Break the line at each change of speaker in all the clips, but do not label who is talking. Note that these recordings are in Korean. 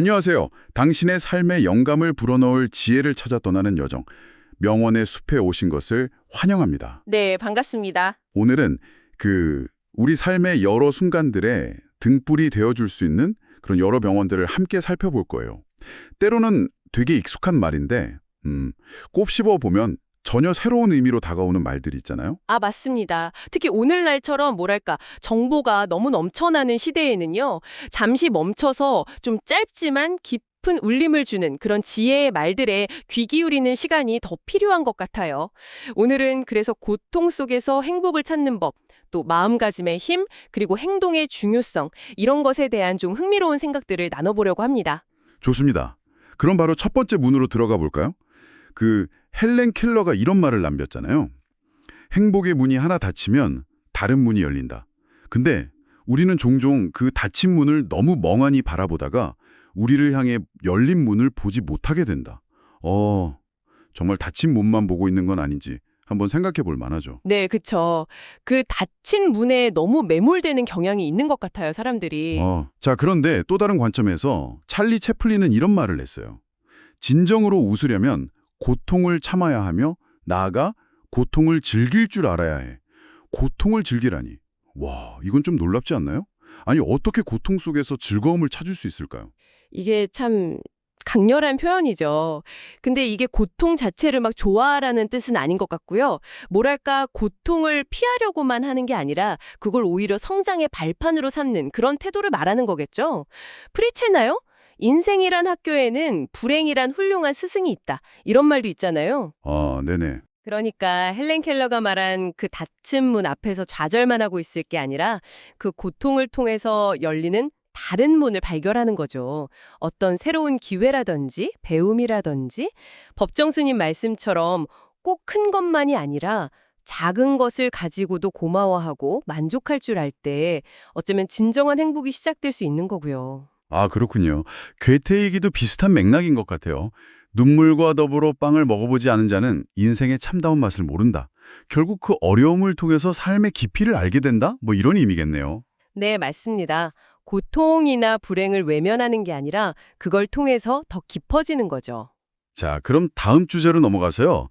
안녕하세요. 당신의 삶에 영감을 불어넣을 지혜를 찾아 떠나는 여정, 명원의 숲에 오신 것을 환영합니다.
네, 반갑습니다.
오늘은 그 우리 삶의 여러 순간들에 등불이 되어줄 수 있는 그런 여러 명언들을 함께 살펴볼 거예요. 때로는 되게 익숙한 말인데 음, 꼽씹어 보면 전혀 새로운 의미로 다가오는 말들이 있잖아요.
아, 맞습니다. 특히 오늘날처럼 뭐랄까 정보가 너무 넘쳐나는 시대에는요. 잠시 멈춰서 좀 짧지만 깊은 울림을 주는 그런 지혜의 말들에 귀 기울이는 시간이 더 필요한 것 같아요. 오늘은 그래서 고통 속에서 행복을 찾는 법, 또 마음가짐의 힘, 그리고 행동의 중요성 이런 것에 대한 좀 흥미로운 생각들을 나눠보려고 합니다.
좋습니다. 그럼 바로 첫 번째 문으로 들어가 볼까요? 그 헬렌 켈러가 이런 말을 남겼잖아요. 행복의 문이 하나 닫히면 다른 문이 열린다. 근데 우리는 종종 그 닫힌 문을 너무 멍하니 바라보다가 우리를 향해 열린 문을 보지 못하게 된다. 어, 정말 닫힌 문만 보고 있는 건 아닌지 한번 생각해 볼 만하죠.
네, 그쵸. 그 닫힌 문에 너무 매몰되는 경향이 있는 것 같아요, 사람들이. 어,
자, 그런데 또 다른 관점에서 찰리 채플린은 이런 말을 했어요. 진정으로 웃으려면 고통을 참아야 하며 나아가 고통을 즐길 줄 알아야 해. 고통을 즐기라니. 와, 이건 좀 놀랍지 않나요? 아니, 어떻게 고통 속에서 즐거움을 찾을 수 있을까요?
이게 참 강렬한 표현이죠. 근데 이게 고통 자체를 막 좋아하라는 뜻은 아닌 것 같고요. 뭐랄까 고통을 피하려고만 하는 게 아니라 그걸 오히려 성장의 발판으로 삼는 그런 태도를 말하는 거겠죠. 프리체나요? 인생이란 학교에는 불행이란 훌륭한 스승이 있다. 이런 말도 있잖아요.
아, 네네.
그러니까 헬렌 켈러가 말한 그 닫힌 문 앞에서 좌절만 하고 있을 게 아니라 그 고통을 통해서 열리는 다른 문을 발견하는 거죠. 어떤 새로운 기회라든지 배움이라든지 법정수님 말씀처럼 꼭 큰 것만이 아니라 작은 것을 가지고도 고마워하고 만족할 줄 알 때 어쩌면 진정한 행복이 시작될 수 있는 거고요.
아, 그렇군요. 괴테얘기도 비슷한 맥락인 것 같아요. 눈물과 더불어 빵을 먹어보지 않은 자는 인생의 참다운 맛을 모른다. 결국 그 어려움을 통해서 삶의 깊이를 알게 된다? 뭐 이런 의미겠네요.
네, 맞습니다. 고통이나 불행을 외면하는 게 아니라 그걸 통해서 더 깊어지는 거죠.
자, 그럼 다음 주제로 넘어가서요.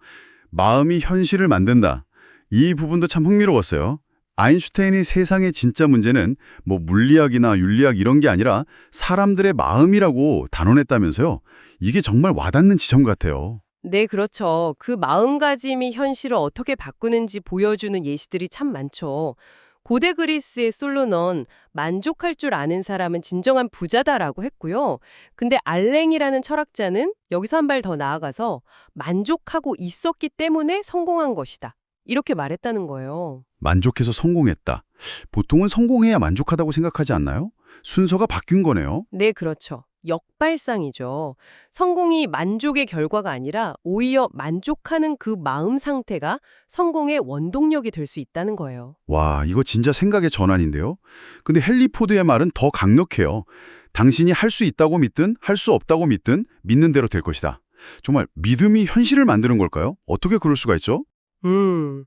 마음이 현실을 만든다. 이 부분도 참 흥미로웠어요. 아인슈타인이 세상의 진짜 문제는 뭐 물리학이나 윤리학 이런 게 아니라 사람들의 마음이라고 단언했다면서요. 이게 정말 와닿는 지점 같아요.
네, 그렇죠. 그 마음가짐이 현실을 어떻게 바꾸는지 보여주는 예시들이 참 많죠. 고대 그리스의 솔로넌 만족할 줄 아는 사람은 진정한 부자다라고 했고요. 근데 알랭이라는 철학자는 여기서 한 발 더 나아가서 만족하고 있었기 때문에 성공한 것이다. 이렇게 말했다는 거예요.
만족해서 성공했다. 보통은 성공해야 만족하다고 생각하지 않나요? 순서가 바뀐 거네요.
네, 그렇죠. 역발상이죠. 성공이 만족의 결과가 아니라 오히려 만족하는 그 마음 상태가 성공의 원동력이 될 수 있다는 거예요.
와, 이거 진짜 생각의 전환인데요. 근데 헨리 포드의 말은 더 강력해요. 당신이 할 수 있다고 믿든 할 수 없다고 믿든 믿는 대로 될 것이다. 정말 믿음이 현실을 만드는 걸까요? 어떻게 그럴 수가 있죠?
음,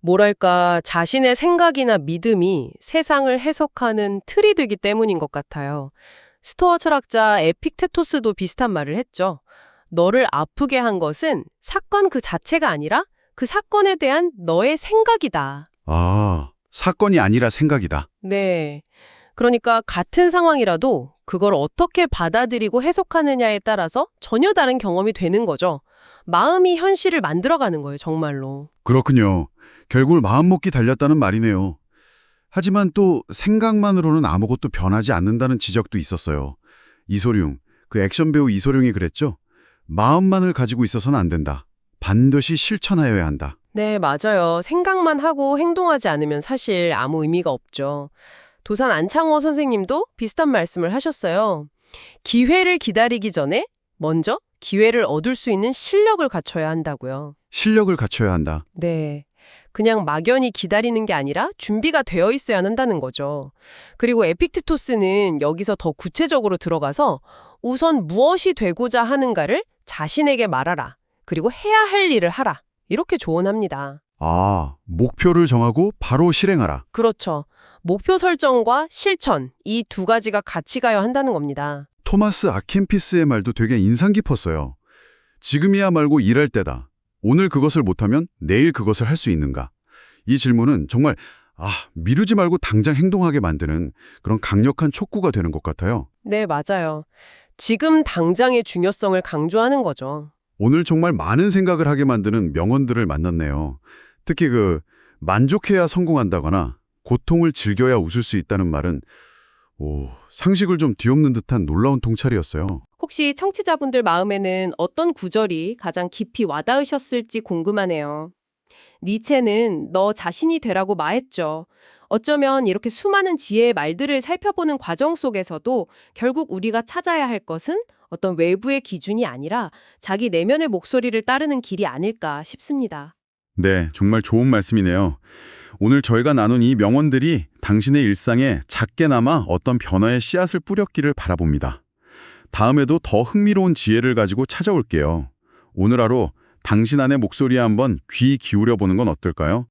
뭐랄까, 자신의 생각이나 믿음이 세상을 해석하는 틀이 되기 때문인 것 같아요. 스토어 철학자 에픽테토스도 비슷한 말을 했죠. 너를 아프게 한 것은 사건 그 자체가 아니라 그 사건에 대한 너의 생각이다.
아, 사건이 아니라 생각이다.
네. 그러니까 같은 상황이라도 그걸 어떻게 받아들이고 해석하느냐에 따라서 전혀 다른 경험이 되는 거죠. 마음이 현실을 만들어가는 거예요, 정말로.
그렇군요. 결국 마음먹기 달렸다는 말이네요. 하지만 또 생각만으로는 아무것도 변하지 않는다는 지적도 있었어요. 이소룡, 그 액션 배우 이소룡이 그랬죠? 마음만을 가지고 있어서는 안 된다. 반드시 실천하여야 한다.
네, 맞아요. 생각만 하고 행동하지 않으면 사실 아무 의미가 없죠. 도산 안창호 선생님도 비슷한 말씀을 하셨어요. 기회를 기다리기 전에 먼저 기회를 얻을 수 있는 실력을 갖춰야 한다고요.
실력을 갖춰야 한다.
네. 그냥 막연히 기다리는 게 아니라 준비가 되어 있어야 한다는 거죠. 그리고 에픽트토스는 여기서 더 구체적으로 들어가서 우선 무엇이 되고자 하는가를 자신에게 말하라. 그리고 해야 할 일을 하라. 이렇게 조언합니다.
아, 목표를 정하고 바로 실행하라.
그렇죠. 목표 설정과 실천, 이 두 가지가 같이 가야 한다는 겁니다.
토마스 아켄피스의 말도 되게 인상 깊었어요. 지금이야말고 일할 때다. 오늘 그것을 못하면 내일 그것을 할 수 있는가? 이 질문은 정말 아, 미루지 말고 당장 행동하게 만드는 그런 강력한 촉구가 되는 것 같아요.
네, 맞아요. 지금 당장의 중요성을 강조하는 거죠.
오늘 정말 많은 생각을 하게 만드는 명언들을 만났네요. 특히 그 만족해야 성공한다거나 고통을 즐겨야 웃을 수 있다는 말은 오, 상식을 좀 뒤엎는 듯한 놀라운 통찰이었어요.
혹시 청취자분들 마음에는 어떤 구절이 가장 깊이 와닿으셨을지 궁금하네요. 니체는 너 자신이 되라고 말했죠. 어쩌면 이렇게 수많은 지혜의 말들을 살펴보는 과정 속에서도 결국 우리가 찾아야 할 것은 어떤 외부의 기준이 아니라 자기 내면의 목소리를 따르는 길이 아닐까 싶습니다.
네, 정말 좋은 말씀이네요. 오늘 저희가 나눈 이 명언들이 당신의 일상에 작게나마 어떤 변화의 씨앗을 뿌렸기를 바라봅니다. 다음에도 더 흥미로운 지혜를 가지고 찾아올게요. 오늘 하루 당신 안의 목소리에 한번 귀 기울여 보는 건 어떨까요?